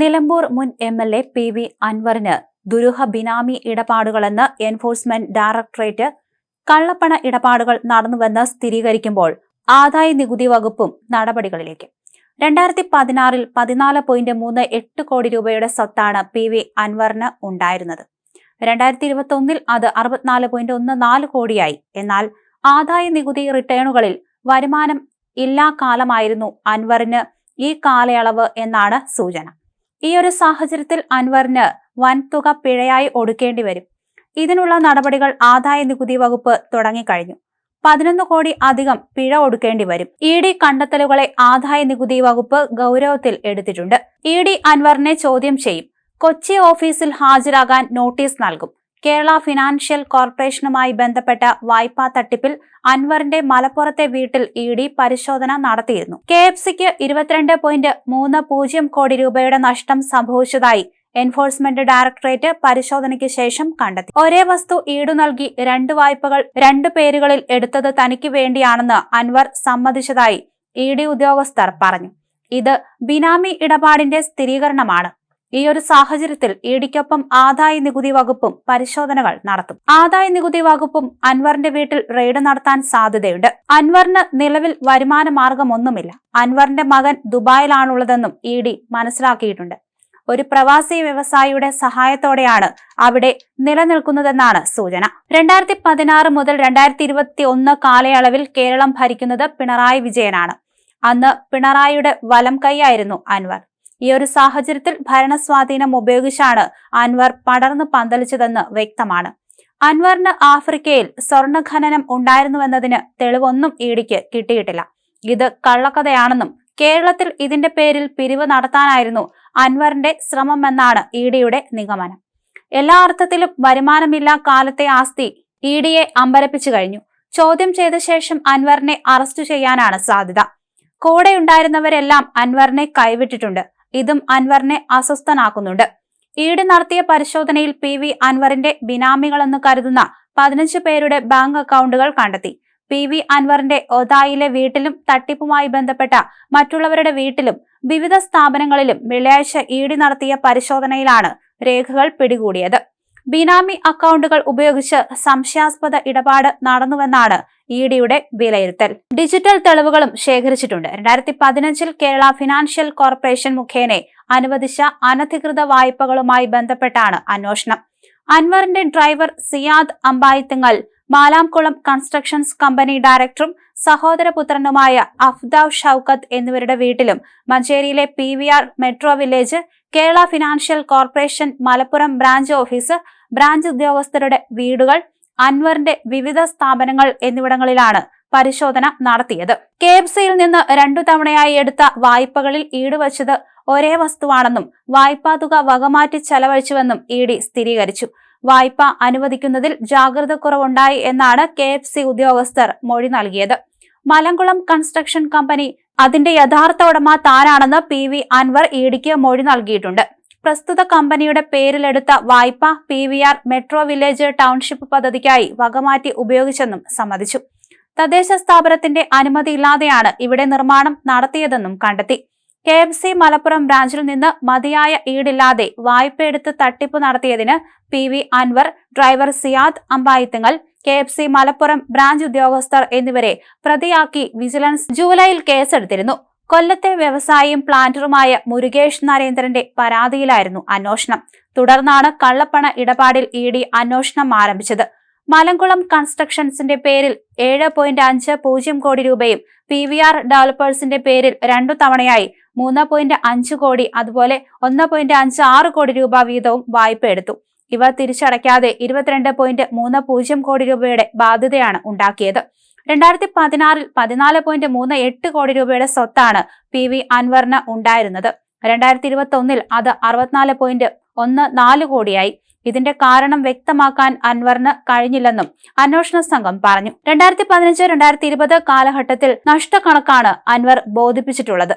നിലമ്പൂർ മുൻ M L A P V അൻവറിന് ദുരൂഹ ബിനാമി ഇടപാടുകളെന്ന് എൻഫോഴ്സ്മെന്റ് ഡയറക്ടറേറ്റ് കള്ളപ്പണ ഇടപാടുകൾ നടന്നുവെന്ന് സ്ഥിരീകരിക്കുമ്പോൾ ആദായ നികുതി വകുപ്പും നടപടികളിലേക്ക്. രണ്ടായിരത്തി പതിനാറിൽ പതിനാല് പോയിന്റ് മൂന്ന് എട്ട് കോടി രൂപയുടെ സ്വത്താണ് പി വി അൻവറിന് ഉണ്ടായിരുന്നത്. രണ്ടായിരത്തി ഇരുപത്തി ഒന്നിൽ അത് അറുപത്തിനാല് പോയിന്റ് ഒന്ന് നാല് കോടിയായി. എന്നാൽ ആദായ നികുതി റിട്ടേണുകളിൽ വരുമാനം ഇല്ലാ കാലമായിരുന്നു അൻവറിന് ഈ കാലയളവ് എന്നാണ് സൂചന. ഈ ഒരു സാഹചര്യത്തിൽ അൻവറിന് വൻതുക പിഴയായി ഒടുക്കേണ്ടി വരും. ഇതിനുള്ള നടപടികൾ ആദായ നികുതി വകുപ്പ് തുടങ്ങിക്കഴിഞ്ഞു. പതിനൊന്ന് കോടി അധികം പിഴ ഒടുക്കേണ്ടി വരും. ഇ ഡി കണ്ടെത്തലുകളെ ആദായ നികുതി വകുപ്പ് ഗൗരവത്തിൽ എടുത്തിട്ടുണ്ട്. ഇ ഡി അൻവറിനെ ചോദ്യം ചെയ്യും. കൊച്ചി ഓഫീസിൽ ഹാജരാകാൻ നോട്ടീസ് നൽകും. കേരള ഫിനാൻഷ്യൽ കോർപ്പറേഷനുമായി ബന്ധപ്പെട്ട വായ്പാ തട്ടിപ്പിൽ അൻവറിന്റെ മലപ്പുറത്തെ വീട്ടിൽ ഇ ഡി പരിശോധന നടത്തിയിരുന്നു. കെ എഫ് സിക്ക് ഇരുപത്തിരണ്ട് പോയിന്റ് മൂന്ന് പൂജ്യം കോടി രൂപയുടെ നഷ്ടം സംഭവിച്ചതായി എൻഫോഴ്സ്മെന്റ് ഡയറക്ടറേറ്റ് പരിശോധനയ്ക്ക് ശേഷം കണ്ടെത്തി. ഒരേ വസ്തു ഈടു നൽകി രണ്ട് വായ്പകൾ രണ്ട് പേരുകളിൽ എടുത്തത് തനിക്ക് വേണ്ടിയാണെന്ന് അൻവർ സമ്മതിച്ചതായി ഇ ഡി ഉദ്യോഗസ്ഥർ പറഞ്ഞു. ഇത് ബിനാമി ഇടപാടിന്റെ സ്ഥിരീകരണമാണ്. ഈ ഒരു സാഹചര്യത്തിൽ ഇഡിക്കൊപ്പം ആദായ നികുതി വകുപ്പും പരിശോധനകൾ നടത്തും. ആദായ നികുതി വകുപ്പും അൻവറിന്റെ വീട്ടിൽ റെയ്ഡ് നടത്താൻ സാധ്യതയുണ്ട്. അൻവറിന് നിലവിൽ വരുമാന മാർഗമൊന്നുമില്ല അൻവറിന്റെ മകൻ ദുബായിലാണുള്ളതെന്നും ഇ ഡി മനസ്സിലാക്കിയിട്ടുണ്ട്. ഒരു പ്രവാസി വ്യവസായിയുടെ സഹായത്തോടെയാണ് അവിടെ നിലനിൽക്കുന്നതെന്നാണ് സൂചന. രണ്ടായിരത്തി പതിനാറ് മുതൽ രണ്ടായിരത്തി ഇരുപത്തി ഒന്ന് കാലയളവിൽ കേരളം ഭരിക്കുന്നത് പിണറായി വിജയനാണ്. അന്ന് പിണറായിയുടെ വലം കൈയായിരുന്നു അൻവർ. ഈ ഒരു സാഹചര്യത്തിൽ ഭരണസ്വാധീനം ഉപയോഗിച്ചാണ് അൻവർ പടർന്നു പന്തലിച്ചതെന്ന് വ്യക്തമാണ്. അൻവറിന് ആഫ്രിക്കയിൽ സ്വർണ ഖനനം ഉണ്ടായിരുന്നുവെന്നതിന് തെളിവൊന്നും ഇഡിക്ക് കിട്ടിയിട്ടില്ല. ഇത് കള്ളക്കഥയാണെന്നും കേരളത്തിൽ ഇതിന്റെ പേരിൽ പിരിവ് നടത്താനായിരുന്നു അൻവറിന്റെ ശ്രമമെന്നാണ് ഇഡിയുടെ നിഗമനം. എല്ലാ അർത്ഥത്തിലും വരുമാനമില്ലാ കാലത്തെ ആസ്തി ഇഡിയെ അമ്പരപ്പിച്ചു കഴിഞ്ഞു. ചോദ്യം ചെയ്ത ശേഷം അൻവറിനെ അറസ്റ്റ് ചെയ്യാനാണ് സാധ്യത. കൂടെയുണ്ടായിരുന്നവരെല്ലാം അൻവറിനെ കൈവിട്ടിട്ടുണ്ട്. ഇതും അൻവറിനെ അസ്വസ്ഥനാക്കുന്നുണ്ട്. ഈട് നടത്തിയ പരിശോധനയിൽ പി വി അൻവറിന്റെ ബിനാമികളെന്ന് കരുതുന്ന പതിനഞ്ച് പേരുടെ ബാങ്ക് അക്കൗണ്ടുകൾ കണ്ടെത്തി. പി വി അൻവറിന്റെ ഒതായിലെ വീട്ടിലും തട്ടിപ്പുമായി ബന്ധപ്പെട്ട മറ്റുള്ളവരുടെ വീട്ടിലും വിവിധ സ്ഥാപനങ്ങളിലും വെള്ളിയാഴ്ച ഇഡി നടത്തിയ പരിശോധനയിലാണ് രേഖകൾ പിടികൂടിയത്. ബിനാമി അക്കൗണ്ടുകൾ ഉപയോഗിച്ച് സംശയാസ്പദ ഇടപാട് നടന്നുവെന്നാണ് ഇ ഡിയുടെ വിലയിരുത്തൽ. ഡിജിറ്റൽ തെളിവുകളും ശേഖരിച്ചിട്ടുണ്ട്. രണ്ടായിരത്തി പതിനഞ്ചിൽ കേരള ഫിനാൻഷ്യൽ കോർപ്പറേഷൻ മുഖേന അനുവദിച്ച അനധികൃത വായ്പകളുമായി ബന്ധപ്പെട്ടാണ് അന്വേഷണം. അൻവറിന്റെ driver Siyad Ambayithingal Malamkulam constructions company ഡയറക്ടറും സഹോദരപുത്രനുമായ അഫ്ദാവ് ഷൌക്കത്ത് എന്നിവരുടെ വീട്ടിലും മഞ്ചേരിയിലെ P V R metro village Kerala financial corporation Malappuram branch office branch ഉദ്യോഗസ്ഥരുടെ വീടുകൾ അൻവറിന്റെ വിവിധ സ്ഥാപനങ്ങൾ എന്നിവിടങ്ങളിലാണ് പരിശോധന നടത്തിയത്. കെ എഫ് സിയിൽ നിന്ന് രണ്ടു തവണയായി എടുത്ത വായ്പകളിൽ ഈടുവച്ചത് ഒരേ വസ്തുവാണെന്നും വായ്പാ തുക വകമാറ്റി ചെലവഴിച്ചുവെന്നും ഇ ഡി സ്ഥിരീകരിച്ചു. വായ്പ അനുവദിക്കുന്നതിൽ ജാഗ്രത കുറവുണ്ടായി എന്നാണ് കെ എഫ് സി ഉദ്യോഗസ്ഥർ മൊഴി നൽകിയത്. മലങ്കുളം കൺസ്ട്രക്ഷൻ കമ്പനി അതിന്റെ യഥാർത്ഥ ഉടമ താനാണെന്ന് പി വി അൻവർ ഇഡിക്ക് മൊഴി നൽകിയിട്ടുണ്ട്. പ്രസ്തുത കമ്പനിയുടെ പേരിലെടുത്ത വായ്പ P V R metro village township പദ്ധതിക്കായി വകമാറ്റി ഉപയോഗിച്ചെന്നും സമ്മതിച്ചു. തദ്ദേശ സ്ഥാപനത്തിന്റെ അനുമതിയില്ലാതെയാണ് ഇവിടെ നിർമ്മാണം നടത്തിയതെന്നും കണ്ടെത്തി. കെ എം സി മലപ്പുറം ബ്രാഞ്ചിൽ നിന്ന് മതിയായ ഈടില്ലാതെ വായ്പയെടുത്ത് തട്ടിപ്പ് നടത്തിയതിന് P V Anvar driver Siyad Ambayithungal K F C Malappuram branch ഉദ്യോഗസ്ഥർ എന്നിവരെ പ്രതിയാക്കി വിജിലൻസ് ജൂലൈയിൽ കേസെടുത്തിരുന്നു. കൊല്ലത്തെ വ്യവസായിയും പ്ലാന്ററുമായ മുരുകേഷ് നരേന്ദ്രന്റെ പരാതിയിലായിരുന്നു അന്വേഷണം. തുടർന്നാണ് കള്ളപ്പണ ഇടപാടിൽ ഇ ഡി അന്വേഷണം ആരംഭിച്ചത്. മലങ്കുളം കൺസ്ട്രക്ഷൻസിന്റെ പേരിൽ ഏഴ് പോയിന്റ് അഞ്ച് പൂജ്യം കോടി രൂപയും പി വി ആർ ഡെവലപ്പേഴ്സിന്റെ പേരിൽ രണ്ടു തവണയായി മൂന്ന് പോയിന്റ് അഞ്ച് കോടി അതുപോലെ ഒന്ന് പോയിന്റ് അഞ്ച് ആറ് കോടി രൂപ വീതവും വായ്പ എടുത്തു. ഇവ തിരിച്ചടയ്ക്കാതെ ഇരുപത്തിരണ്ട് പോയിന്റ് മൂന്ന് പൂജ്യം കോടി രൂപയുടെ ബാധ്യതയാണ് ഉണ്ടാക്കിയത്. രണ്ടായിരത്തി പതിനാറിൽ പതിനാല് പോയിന്റ് മൂന്ന് എട്ട് കോടി രൂപയുടെ സ്വത്താണ് പി വി അൻവറിന് ഉണ്ടായിരുന്നത്. രണ്ടായിരത്തി ഇരുപത്തി ഒന്നിൽ അത് അറുപത്തിനാല് പോയിന്റ് ഒന്ന് നാല് കോടിയായി. ഇതിന്റെ കാരണം വ്യക്തമാക്കാൻ അൻവറിന് കഴിഞ്ഞില്ലെന്നും അന്വേഷണ സംഘം പറഞ്ഞു. രണ്ടായിരത്തി പതിനഞ്ച് രണ്ടായിരത്തി ഇരുപത് കാലഘട്ടത്തിൽ നഷ്ടക്കണക്കാണ് അൻവർ ബോധിപ്പിച്ചിട്ടുള്ളത്.